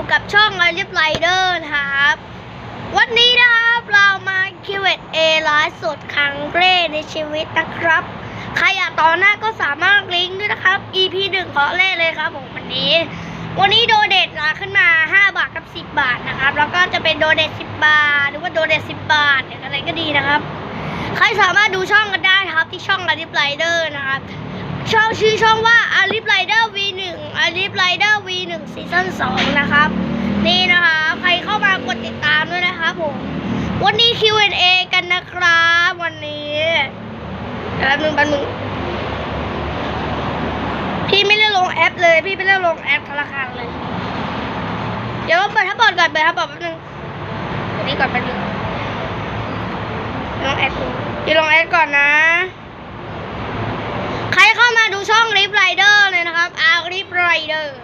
อยู่กับช่องไอริฟไ i เดอร์นะครับ วันนี้นะครับเรามา Q&A ไลฟ์สดครั้งแรกในชีวิตนะครับ ใครอยากต่อหน้าก็สามารถลิงก์ด้วยนะครับ EP หนึ่งขอแรกเลยครับผมวันนี้ วันนี้โดเดตขึ้นมา 5 บาทกับ 10 บาทนะครับ แล้วก็จะเป็นโดเดต10 บาท หรือว่าโดเดต10 บาทอะไรก็ดีนะครับ ใครสามารถดูช่องกันได้ครับที่ช่องอาริฟไ i เดอร์นะครับ ช่องชื่อช่องว่าอาริฟไ i เดอร์ V1 อาริฟไ i เดอร์ V1 ซีซั่น2นะครับ นี่นะคะใครเข้ามากดติดตามด้วยนะครับผม วันนี้ Q&A กันนะครับ วันนี้แป๊บนึงแป๊บนึงพี่ไม่ได้ลงแอปเลย พี่ไม่ได้ลงแอปธนาคารเลย เดี๋ยวเปิดทับบอร์ดก่อนเปิดทับบอร์ดแป๊บนึงนนี้ก่อนแป๊บนึงลงแอดดูพี่ลงแอดก่อนนะ ใครเข้ามาดูช่องริฟไรเดอร์เลยนะครับอาริฟไรเดอร์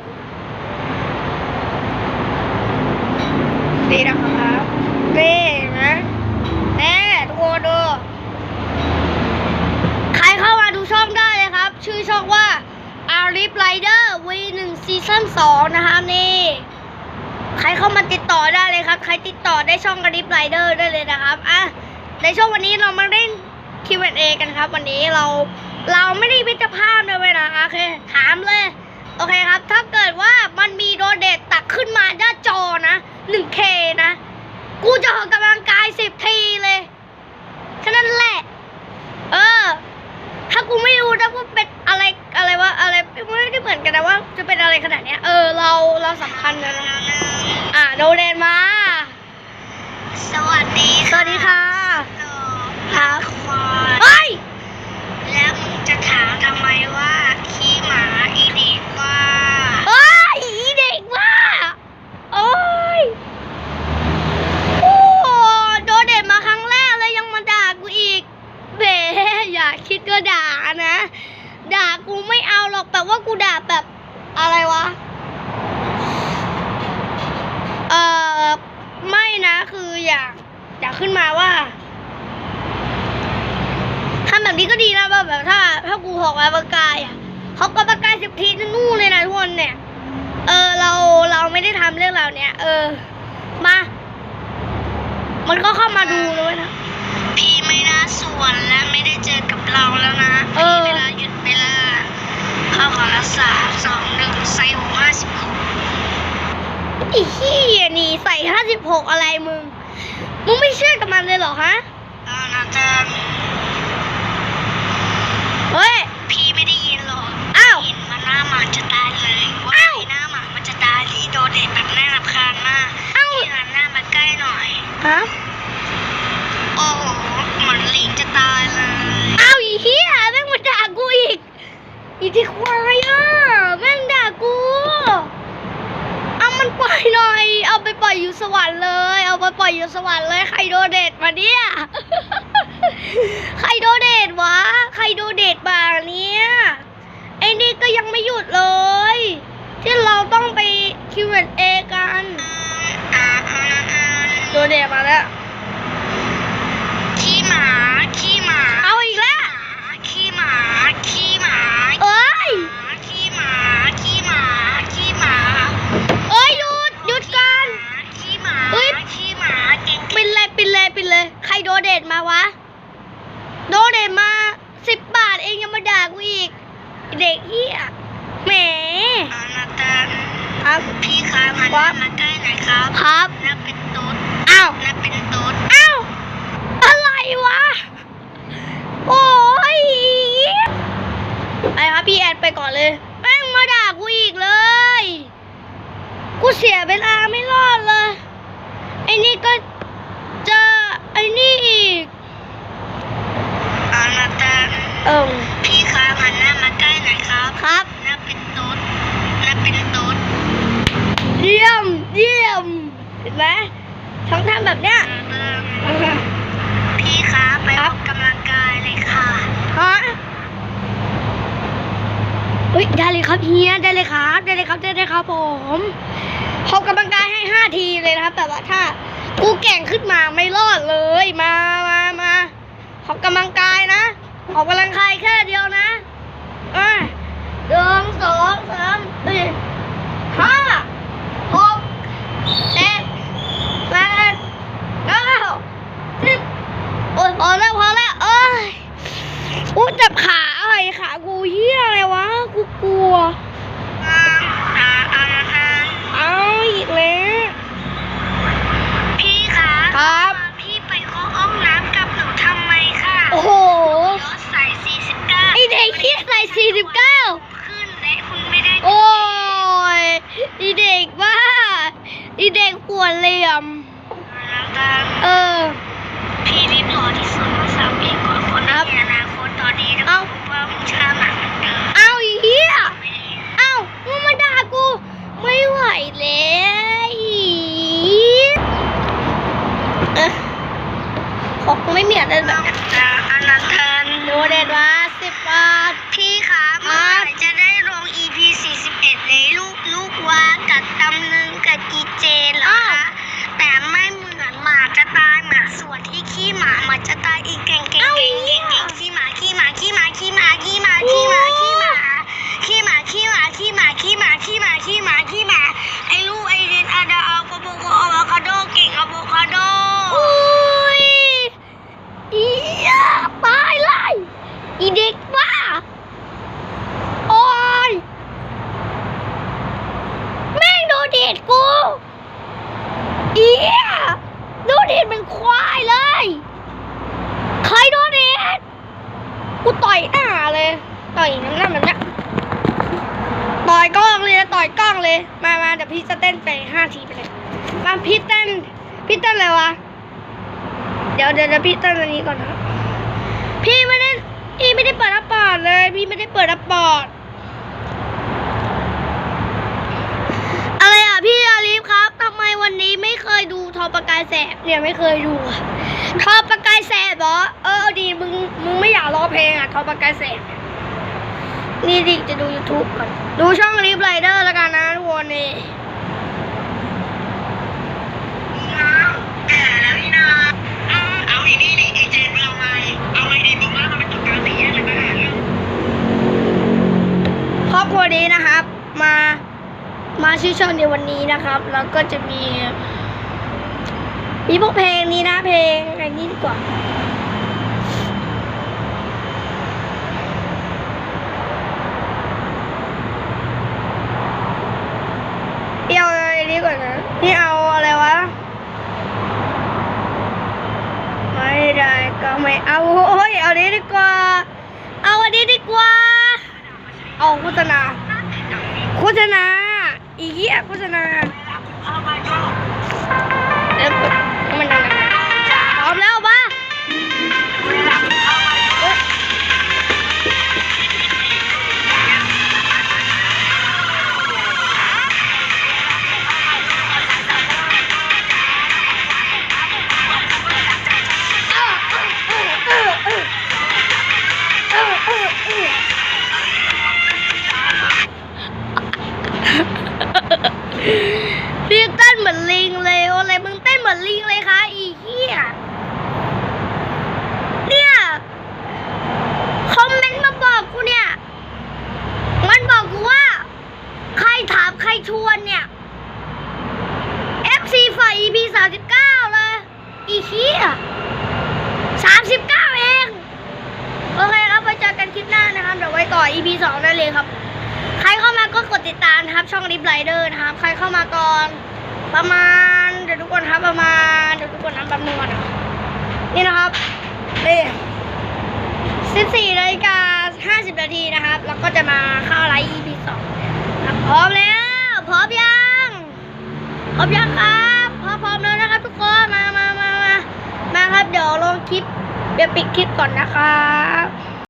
นี่นะครับนี่นะแน่ทุกคนดูใครเข้ามาดูช่องได้เลยครับ ชื่อช่องว่าอาริฟไรเดอร์ V1 ซีซั่น2นะครับนี่ใครเข้ามาติดต่อได้เลยครับ ใครติดต่อได้ช่องอาริฟไรเดอร์ได้เลยนะครับอะในช่วงวันนี้เรามาเล่น Q&A กันครับ วันนี้เรา เราไม่ได้พิจภาพเลยเว้ยนะโอเคถามเลย โอเคครับ ถ้าเกิดว่ามันมีโดเดตตักขึ้นมาหน้าจอนะ 1K นะ กูจะออกกำลังกาย 10 ทีเลยแค่นั้นแหละ เออ ถ้ากูไม่รู้นะว่าเป็นอะไรอะไรวะอะไรไม่ได้เหมือนกันนะว่า จะเป็นอะไรขนาดเนี้ย เออ เราเราสำคัญนะนะอะโดเดนมา สวัสดีสวัสดีค่ะครับควายเฮ้ยแล้วมึง จะถามทำไมว่าขี้หมาอีเดีกว่าเฮ้ยอีเด็กว่าโอ้ยโอ้โดนเด็ดมาครั้งแรกเลยยังมาด่ากูอีกเบอย่าคิดก็ด่านะ ด่ากูไม่เอาหรอกแต่ว่ากูด่าแบบอะไรวะ เอ่อ ไม่นะคืออยากอยากขึ้นมาว่า ทำแบบนี้ก็ดีนะแบบแบบถ้า ถ้ากูหอกมาประกายอะเขาก็ประกายสิบทีนู่นเลยนะทุกคนเนี่ย เออเราเราไม่ได้ทำเรื่องเหล่าเนี้ยเออ มา มันก็เข้ามาดูเลยนะ พี่ไม่น่าสวนและไม่ได้เจอกับเราแล้วนะเออพี่เวลาหยุดเวลาเข้าของละสามสองหนึ่งใส่หัวห้าสิบหกไอ้ขี้ยนี่ใส่ห้าสิบหกอะไรมึง มึงไม่เชื่อกับมันเลยเหรอฮะ เอานะเติม เฮ้ย พี่ไม่ได้ยินหรอกอ้าวเห็นมันหน้าหมาจะตายเลยว่าอ้าวไอ้หน้าหมามันจะตายที่โดนเด็ดแบบน่ารำคาญมากเอ้าพี่หันหน้ามาใกล้หน่อยฮะโอ้โหเหมือนลิงจะตายเลยอ้าวอีเหี้ยแม่งมาด่ากูอีกอีที่ควายอะแม่งด่ากูเอามันปล่อยหน่อย เอาไปปล่อยอยู่สวรรค์เลย เอาไปปล่อยอยู่สวรรค์เลยใครโดเดทมาเนี่ย ใครโดเดทวะ ใครโดเดทมาเนี่ยไอ้นี่ก็ยังไม่หยุดเลย ที่เราต้องไป Q&A กันอ่าอ่าอ่าโดเดทมาแล้วขี้หมาขี้หมาเอาอีกแล้วขี้หมาขี้หมาเอ้ยขี้หมาขี้หมาขี้หมาเอ้ยหยุดหยุดก่อนขี้หมาเฮ้ยขี้หมาเก่งปิดเลยปิดเลยปิดเลย ใครโดเดทมาวะ โดเดทมาสิบบาทเองยังมาด่ากูอีก เด็กเฮียแหมอานาตันครับ พี่คะมันครับ มาใกล้หน่อยครับครับน่าเป็นตุ๊ดอ้าวน่าเป็นตุ๊ด อ้าว อะไรวะ โอ้ยไปครับพี่แอดไปก่อนเลย แม่งมาด่ากูอีกเลย กูเสียเวลาไม่รอดเลย ไอ้นี่ก็เจอไอ้นี่อีก อานาตัน เอิมพี่คะมันหน้ามาใกล้หน่อยครับครับน่าเป็นตุ๊ดน่าเป็นตุ๊ดเยี่ยมเยี่ยมเห็นไหมทั้งทำแบบเนี้ยพี่คะไปคอรัอบกกำลังกายเลยค่ะฮะเฮ้ยได้เลยครับเฮียได้เลยครับได้เลยครับได้เลยครับผมออกกำลังกายให้ห้าทีเลยนะครับ แต่ว่าถ้ากูแก่งขึ้นมาไม่รอดเลยมามามาออกกำลังกายนะ ออกกำลังกายแค่เดียวนะอะหนึ่งสองสามสี่ มาเดี๋ยวพี่จะเต้นไปห้าทีไปเลยมาพี่เต้นพี่เต้นอะไรวะเดี๋ยวเดี๋ยวพี่เต้นอันนี้ก่อนนะพี่ไม่ได้พี่ไม่ได้เปิดอัปปอร์ตเลย พี่ไม่ได้เปิดอัปปอร์ตอะไรอะพี่อาลีฟครับทำไมวันนี้ไม่เคยดูทอประกายแสบเนี่ยไม่เคยดูอะทอประกายแสบเหรอเออดีมึงมึงไม่อยากร้องเพลงอะทอประกายแสบ นี่ดิจะดู YouTube ก่อน ดูช่องลิฟไรเดอร์แล้วกันนะทุกคนนี่แก่แล้วนี่นาเอาอีนี่ดิไอเจนเอาไงเอาไงดีบอกว่ามันเป็นจุดกลางสี่แยกเลยนะครอบครัวนี้นะครับ มามาชื่อช่องในวันนี้นะครับ แล้วก็จะมี มีพวกเพลงนี้นะเพลงอะไรนี้ดีกว่า พี่เอาอะไรนี้ก่อ นี่เอาอะไรวะ ไม่ได้ก็ไม่เอาโอ้ยเอานี้ดีกว่า เอาอันนี้ดีกว่า เอาโฆษณาโฆษณาอีเหี้ยโฆษณา เหมือนลิงเลยคะอีเหี้ยเนี่ยคอมเมนต์มาบอกกูเนี่ย มันบอกกูว่า ใครถามใครชวนเนี่ย FC ฝ่าย EP สามสิบเก้าเลย อีเหี้ยสามสิบเก้าเอง โอเคครับไปเจอกันคลิปหน้านะครับเดี๋ยวไว้ต่อ EP สองได้เลยครับใครเข้ามาก็กดติดตามครับช่องริบไ i เดอร์นะครับ ใครเข้ามาก่อนประมาณ ยวทุกคนครับประมาณเดี๋ยวทุกคนนะแป๊บนึงก่อนนะนี่นะครับนี่สิบสี่นาฬิกาห้าสิบนาทีนะครับ แล้วก็จะมาเข้าไลฟ์ EP สองครับพร้อมแล้วพร้อมยังพร้อมยังครับพร้อมพร้อมแล้วนะครับ ทุกคนมามามามามาครับเดี๋ยวลงคลิปเดี๋ยวปิดคลิปก่อนนะครับ